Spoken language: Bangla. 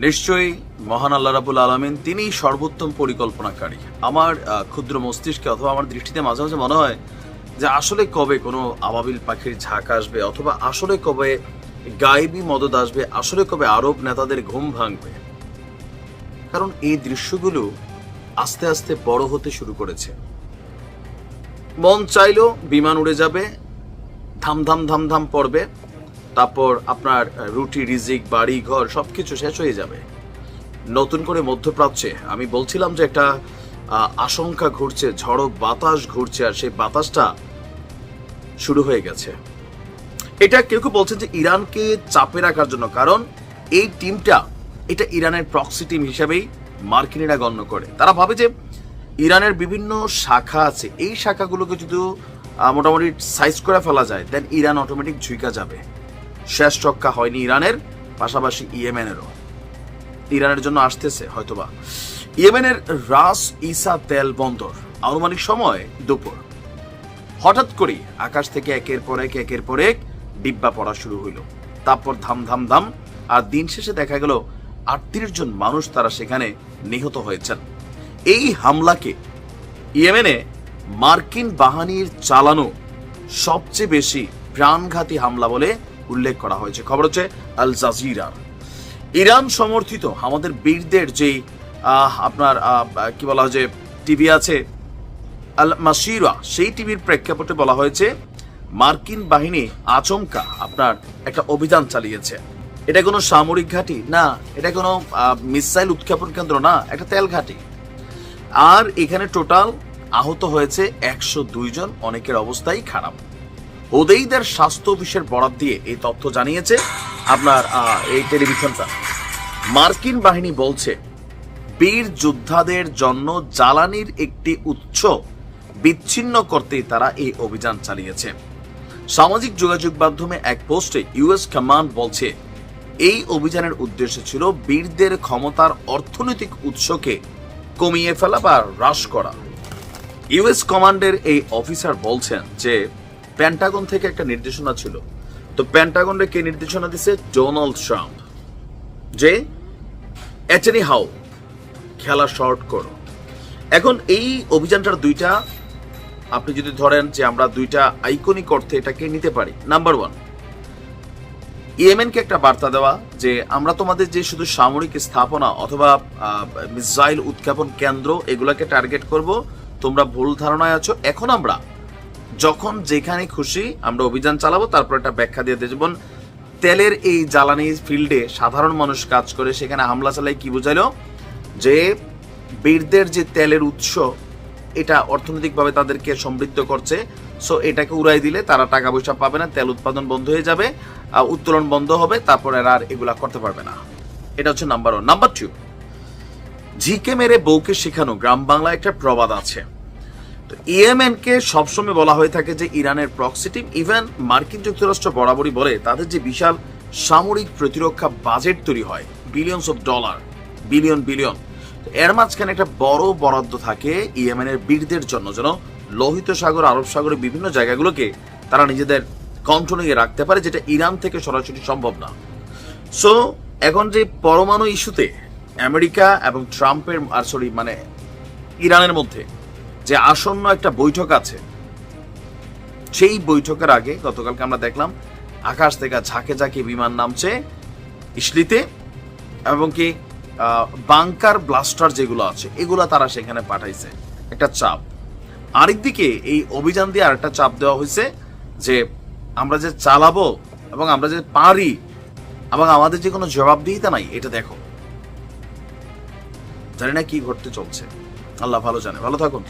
নিশ্চয়ই মহান আল্লাহ রাবুল আলমিন তিনি সর্বোত্তম পরিকল্পনাকারী। আমার ক্ষুদ্র মস্তিষ্কে অথবা আমার দৃষ্টিতে মাঝে মাঝে মনে হয় যে আসলে কবে কোনো আবাবিল পাখির ঝাঁক আসবে অথবা আসলে কবে গায়েবী মদত আসবে, আসলে কবে আরব নেতাদের ঘুম ভাঙবে। কারণ এই দৃশ্যগুলো আস্তে আস্তে বড় হতে শুরু করেছে। মন চাইলো বিমান উড়ে যাবে ধাম ধাম ধাম ধাম পড়বে তারপর আপনার রুটি, রিজিক, বাড়ি, ঘর, সবকিছু শেষ হয়ে যাবে। নতুন করে মধ্যপ্রাচ্যে, আমি বলছিলাম যে একটা আশঙ্কা ঘুরছে, ঝড়ো বাতাস ঘুরছে, আর সেই বাতাসটা শুরু হয়ে গেছে। এটা কেউ কেউ বলছেন যে ইরানকে চাপে রাখার জন্য, কারণ এই টিমটা, এটা ইরানের প্রক্সি টিম হিসাবেই মার্কিনিরা গণ্য করে। তারা ভাবে যে ইরানের বিভিন্ন শাখা আছে, এই শাখাগুলোকে যদি মোটামুটি সাইজ করে ফেলা যায় দেন ইরান অটোমেটিক ঝুঁকা যাবে। শেষ রক্ষা হয়নি ইরানের, পাশাপাশি ইয়েমেনেরও। ইরানের জন্য আসতেছে হয়তোবা। ইয়েমেনের রাস ইসা তেল বন্দর, আনুমানিক সময় দুপুর। হঠাৎ করে আকাশ থেকে একের পর এক, একের পর এক ডিব্বা পড়া শুরু হইল। তারপর ধাম ধাম ধাম, আর দিন শেষে দেখা গেল আটত্রিশ জন মানুষ তারা সেখানে নিহত হয়েছেন। এই হামলাকে ইয়েমেনে মার্কিন বাহিনীর চালানো সবচেয়ে বেশি প্রাণঘাতী হামলা বলে উল্লেখ করা হয়েছে। খবর হচ্ছে আল জাজিরার। ইরান সমর্থিত আমাদের বীরদের যে আপনার কি বলা হয় যে, টিভি আছে, আল মাসিরা সেই টিভির প্রেক্ষাপটে বলা হয়েছে, মার্কিন বাহিনী আচমকা আপনার একটা অভিযান চালিয়েছে। এটা কোনো সামরিক ঘাঁটি? না, এটা কোনো মিসাইল উৎক্ষেপণ কেন্দ্র না, একটা তেল ঘাঁটি। আর এখানে টোটাল আহত হয়েছে একশো জন, অনেকের অবস্থাই খারাপ। ওদেইদের স্বাস্থ্য অফিসের বরাদ দিয়ে এই তথ্য জানিয়েছে আপনার এই টেলিভিশনটা। মার্কিন বাহিনী বলছে, বীর যোদ্ধাদের জন্য জ্বালানির একটি উৎস বিচ্ছিন্ন করতেই তারা এই অভিযান চালিয়েছে। সামাজিক যোগাযোগ মাধ্যমে এক পোস্টে ইউএস কমান্ড বলছে, এই অভিযানের উদ্দেশ্য ছিল বীরদের ক্ষমতার অর্থনৈতিক উৎসকে কমিয়ে ফেলা বা হ্রাস করা। ইউএস কমান্ডের এই অফিসার বলছেন যে প্যান্টাগন থেকে একটা নির্দেশনা ছিল। তো প্যান্টাগনরে কে নির্দেশনা দিছে? ডোনাল্ড ট্রাম্প যে এচেনি হাউ খেলা শর্ট করো। এখন এই অভিযানটার দুইটা, আপনি যদি ধরেন যে আমরা দুইটা আইকনিক অর্থে এটাকে নিতে পারি। নাম্বার ওয়ান ইয়েমেনকে একটা বার্তা দেওয়া যে আমরা তোমাদের যে শুধু সামরিক স্থাপনা অথবা মিসাইল উৎক্ষেপণ কেন্দ্র এগুলোকে টার্গেট করব, তোমরা ভুল ধারণায় আছো। এখন আমরা যখন যেখানে খুশি আমরা অভিযান চালাবো, তারপর একটা ব্যাখ্যা দিয়ে দেব। তেলের এই জ্বালানি ফিল্ডে সাধারণ মানুষ কাজ করে, সেখানে হামলা চালাই কি বোঝাইলো যে বীরদের যে তেলের উৎস, এটা অর্থনৈতিকভাবে তাদেরকে সমৃদ্ধ করছে। সো এটাকে উড়াই দিলে তারা টাকা পয়সা পাবে না, তেল উৎপাদন বন্ধ হয়ে যাবে উত্তোলন বন্ধ হবে, তারপরে আর এগুলা করতে পারবে না। এটা হচ্ছে নাম্বার ওয়ান নাম্বার টু ঝিকে মেরে বউকে শেখানো। গ্রাম বাংলায় একটা প্রবাদ আছে। তো ইয়েমেন কে সবসময় বলা হয়ে থাকে যে ইরানের প্রক্সিটিভ ইভেন মার্কিন যুক্তরাষ্ট্র বরাবরই বলে তাদের যে বিশাল সামরিক প্রতিরক্ষা বাজেট তৈরি হয় billions of dollar billion billion এর মাঝখানে একটা বড় বরাদ্দ থাকে ইয়েমেনের বীরদের জন্য, যেন লোহিত সাগর, আরব সাগরের বিভিন্ন জায়গাগুলোকে তারা নিজেদের কন্ট্রোলিংয়ে রাখতে পারে, যেটা ইরান থেকে সরাসরি সম্ভব না। সো এখন যে পরমাণু ইস্যুতে আমেরিকা এবং ট্রাম্পের, আর সরি মানে ইরানের মধ্যে যে আসন্ন একটা বৈঠক আছে। সেই বৈঠকের আগে গতকালকে আমরা দেখলাম আকাশ থেকে ঝাঁকে ঝাঁকে বিমান নামছে ইসলিতে এবং কি বাংকার ব্লাস্টার যেগুলো আছে, এগুলো তারা সেখানে পাঠাইছে। একটা চাপ। আরেকদিকে এই অভিযান দিয়ে আরেকটা চাপ দেওয়া হয়েছে যে আমরা যে চালাবো এবং আমরা যে পারি, এবং আমাদের যে কোনো জবাবদিহিতা নাই, এটা দেখো। জানি না কি ঘটতে চলছে। আল্লাহ ভালো জানে। ভালো থাকুন।